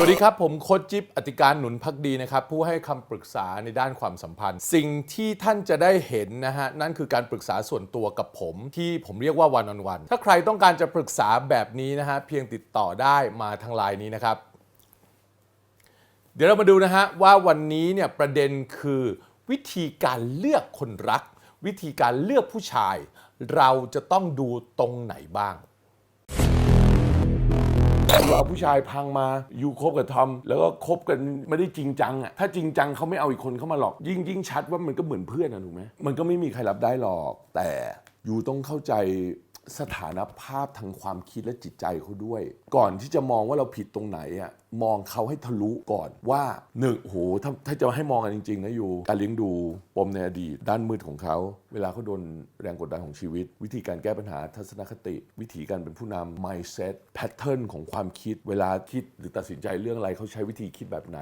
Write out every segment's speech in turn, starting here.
สวัสดีครับ ผมโคชจิ๊บอติการหนุนพักดีนะครับ ผู้ให้คำปรึกษาในด้านความสัมพันธ์ สิ่งที่ท่านจะได้เห็นนะฮะ นั่นคือการปรึกษาส่วนตัวกับผม ที่ผมเรียกว่าวันออนวัน ถ้าใครต้องการจะปรึกษาแบบนี้นะฮะ เพียงติดต่อได้มาทางไลน์นี้นะครับ เดี๋ยวเรามาดูนะฮะ ว่าวันนี้เนี่ยประเด็นคือวิธีการเลือกคนรัก วิธีการเลือกผู้ชาย เราจะต้องดูตรงไหนบ้าง เอาผู้ชายพังมาอยู่คบกับทอมแล้วก็คบกันไม่ได้จริงจังอะถ้าจริงจังเขาไม่เอาอีกคนเข้ามาหรอก ยิ่งยิ่งชัดว่ามันก็เหมือนเพื่อนอะถูกไหมมันก็ไม่มีใครรับได้หรอก แต่อยู่ต้องเข้าใจสถานภาพทางความคิดและจิตใจเขาด้วย ก่อนที่จะมองว่าเราผิดตรงไหนอะมองเขาให้ทะลุก่อนว่าหนึ่งโหถ้าถ้าจะให้มองกันจริง ๆ นะอยู่การเลี้ยงดูปมในอดีต ด้านมืดของเขา เวลาเขาโดนแรงกดดันของชีวิต วิธีการแก้ปัญหาทัศนคติ วิธีการเป็นผู้นำ mindset pattern ของความคิด เวลาคิดหรือตัดสินใจเรื่องอะไรเขาใช้วิธีคิดแบบไหน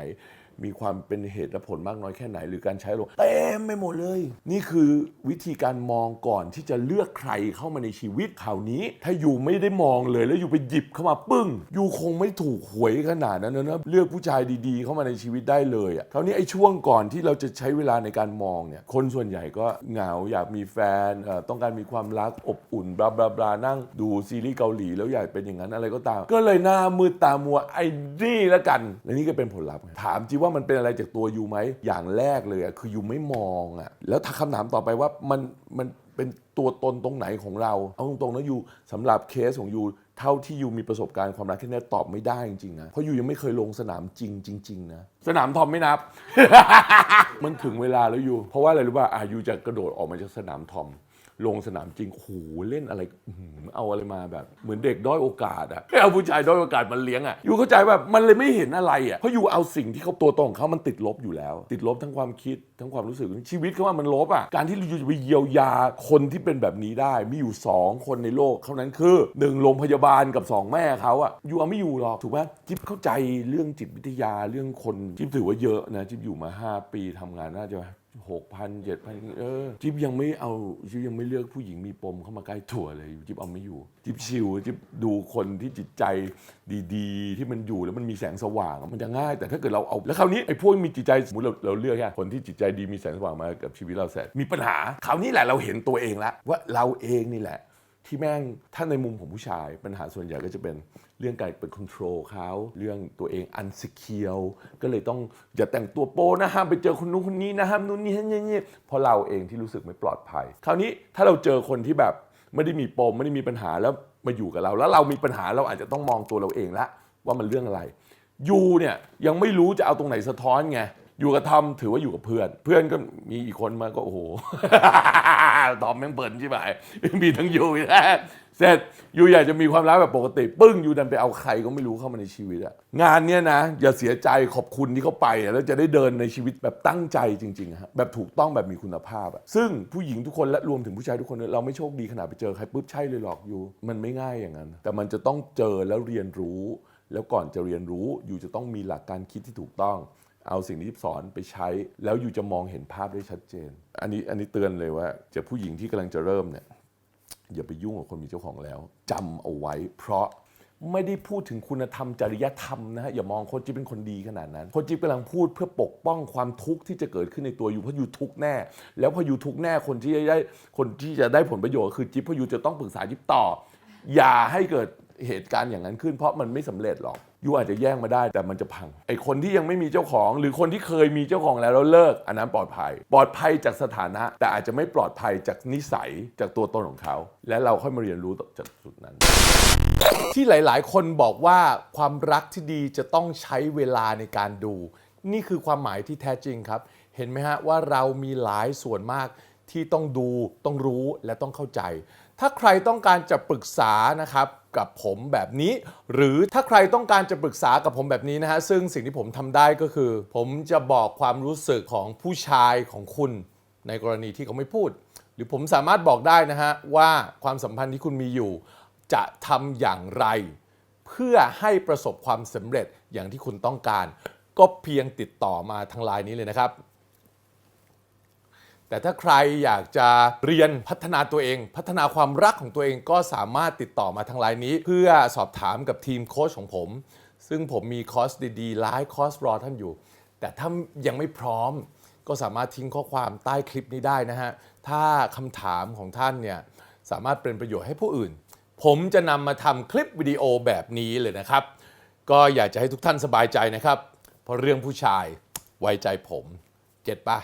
มีความเป็นเหตุและผลมากน้อยแค่ไหน หรือการใช้ลงเต็มไปหมดเลย นี่คือวิธีการมองก่อนที่จะเลือกใครเข้ามาในชีวิตคราวนี้ ถ้าอยู่ไม่ได้มองเลยแล้วอยู่ไปหยิบเข้ามาปึ้ง อยู่คงไม่ถูกหวยขนาดนั้นนะนะเลือกผู้ชายดีๆ เข้ามาในชีวิตได้เลยอะคราวนี้ไอ้ช่วงก่อนที่เราจะใช้เวลาในการมองเนี่ยคนส่วนใหญ่ก็เหงาอยากมีแฟนต้องการมีความรักอบอุ่นบลาบลาบลานั่งดูซีรีส์เกาหลีแล้วอยากเป็นอย่างนั้นอะไรก็ตาม ก็เลยหน้ามืดตามัวไอ้นี่แล้วกันและนี่ก็เป็นผลลัพธ์ถามจริงว่ามันเป็นอะไรจากตัวยูไหมอย่างแรกเลยอะคือยูไม่มองอะแล้วถ้าคำถามต่อไปว่ามันมันเป็นตัวตนตรงไหนของเรา เอาตรงๆนะยูสำหรับเคสของยู เท่าที่ยูมีประสบการณ์ความรักที่แน่ตอบไม่ได้จริงๆนะเพราะยูยังไม่เคยลงสนามจริงจริงๆนะสนามทอมไม่นับ มันถึงเวลาแล้วยูเพราะว่าอะไรรู้ป่ะอะยูจะกระโดดออกมาจากสนามทอม ลงสนามจริงโอ้โหเล่นอะไรอื้อหือเอาอะไรมาแบบ เหมือนเด็กด้อยโอกาสอะให้เอาผู้ชายด้อยโอกาสมาเลี้ยงอะยูเข้าใจแบบมันเลยไม่เห็นอะไรอะเพราะยูเอาสิ่งที่เขาตัวตนของเขามันติดลบอยู่แล้ว ติดลบทั้งความคิดทั้งความรู้สึกชีวิตเขาว่ามันลบอะการที่ยูจะไปเยียวยาคนที่เป็นแบบนี้ได้มีอยู่สองคนในโลกเท่านั้นคือหนึ่งโรงพยาบาลาลกับสองแม่เขาอะอยูเอาไม่อยู่หรอกถูกไหมจิ๊บเข้าใจเรื่องจิตวิทยาเรื่องคนจิ๊บถือว่าเยอะนะจิ๊บอยู่มาห้าปีทำงานน่าจะหกพันเจ็ดพันเออจิ๊บยังไม่เอาจิ๊บยังไม่เลือกผู้หญิงมีปมเข้ามาใกล้ตัวเลยจิ๊บเอาไม่อยู่ จิ๊บชิวจิ๊บดูคนที่จิตใจดีๆ ที่มันอยู่แล้วมันมีแสงสว่างมันจะง่าย แต่ถ้าเกิดเราเอาแล้วคราวนี้ไอ้พวกมีจิตใจสมมติเราเราเลือกแค่คนที่จิตใจดีมีแสงสว่างมากับชีวิตเราเสร็จมีปัญหาคราวนี้แหละเราเห็นตัวเองล้วว่าเราเองนี่แหละ ที่แม่งถ้าในมุมของผู้ชาย ปัญหาส่วนใหญ่ก็จะเป็นเรื่องการเป็นค o n t r o l เขาเรื่องตัวเองอันสเคียวก็เลยต้องอย่าแต่งตัวโป๊นะห้ามไปเจอคนนู้นคนนี้นะห้ามนู้นนี่นี่นี่เพราะเราเองที่รู้สึกไม่ปลอดภัย คราวนี้ถ้าเราเจอคนที่แบบไม่ได้มีปมไม่ได้มีปัญหาแล้วมาอยู่กับเรา แล้วเรามีปัญหาเราอาจจะต้องมองตัวเราเองละว่ามันเรื่องอะไรยูเนี่ยยังไม่รู้จะเอาตรงไหนสะท้อนไง อยู่กับทอมถือว่าอยู่กับเพื่อน เพื่อนก็มีอีกคนมาก็โอ้โหตอมแม่งเปิดใช่ไหมมีทั้งอยูอีกแล้วเสร็จอยู่อยากจะมีความรักแบบปกติ ปึ้งอยู่ดันไปเอาใครก็ไม่รู้เข้ามาในชีวิตอะงานเนี้ยนะ อย่าเสียใจขอบคุณที่เขาไป แล้วจะได้เดินในชีวิตแบบตั้งใจจริงๆฮะแบบถูกต้องแบบมีคุณภาพอะซึ่งผู้หญิงทุกคนและรวมถึงผู้ชายทุกคนเราไม่โชคดีขนาดไปเจอใครปุ๊บใช่เลยหรอกอยู่ มันไม่ง่ายอย่างนั้น แต่มันจะต้องเจอแล้วเรียนรู้ แล้วก่อนจะเรียนรู้อยู่จะต้องมีหลักการคิดที่ถูกต้อง เอาสิ่งที่สอนไปใช้ แล้วอยู่จะมองเห็นภาพได้ชัดเจน อันนี้อันนี้เตือนเลยว่าจะผู้หญิงที่กำลังจะเริ่มเนี่ยอย่าไปยุ่งกับคนมีเจ้าของแล้วจำเอาไว้ เพราะไม่ได้พูดถึงคุณธรรมจริยธรรมนะฮะอย่ามองโคนจิ๊บเป็นคนดีขนาดนั้นโคนจิ๊บกำลังพูดเพื่อปกป้องความทุกข์ที่จะเกิดขึ้นในตัวอยู่เพราะอยู่ทุกแน่ แล้วพออยู่ทุกแน่คนที่จะได้คนที่จะได้ผลประโยชน์คือจิบเพราะอยู่จะต้องปรึกษาจิบต่อ อย่าให้เกิดเหตุการณ์อย่างนั้นขึ้น เพราะมันไม่สำเร็จหรอก ยูอาจจะแย่งมาได้แต่มันจะพังไอคนที่ยังไม่มีเจ้าของ หรือคนที่เคยมีเจ้าของแล้วแล้วเลิก อันนั้นปลอดภัย ปลอดภัยจากสถานะ แต่อาจจะไม่ปลอดภัยจากนิสัยจากตัวตนของเขา และเราค่อยมาเรียนรู้จากจุดนั้น ที่หลาย ๆ คนบอกว่าความรักที่ดีจะต้องใช้เวลาในการดู นี่คือความหมายที่แท้จริงครับ เห็นไหมฮะว่าเรามีหลายส่วนมากที่ต้องดูต้องรู้และต้องเข้าใจ ถ้าใครต้องการจะปรึกษานะครับกับผมแบบนี้ หรือถ้าใครต้องการจะปรึกษากับผมแบบนี้นะฮะซึ่งสิ่งที่ผมทำได้ก็คือ ผมจะบอกความรู้สึกของผู้ชายของคุณ ในกรณีที่เขาไม่พูด หรือผมสามารถบอกได้นะฮะว่าความสัมพันธ์ที่คุณมีอยู่ จะทำอย่างไร เพื่อให้ประสบความสำเร็จอย่างที่คุณต้องการ ก็เพียงติดต่อมาทางไลน์นี้เลยนะครับ แต่ถ้าใครอยากจะเรียนพัฒนาตัวเอง พัฒนาความรักของตัวเองก็สามารถติดต่อมาทางไลน์นี้ เพื่อสอบถามกับทีมโค้ชของผม ซึ่งผมมีคอร์สดีๆหลายคอร์สรอท่านอยู่ แต่ถ้ายังไม่พร้อม ก็สามารถทิ้งข้อความใต้คลิปนี้ได้นะฮะ ถ้าคำถามของท่านเนี่ยสามารถเป็นประโยชน์ให้ผู้อื่น ผมจะนำมาทำคลิปวิดีโอแบบนี้เลยนะครับ ก็อยากจะให้ทุกท่านสบายใจนะครับ เพราะเรื่องผู้ชายไว้ใจผม เก็ตปะ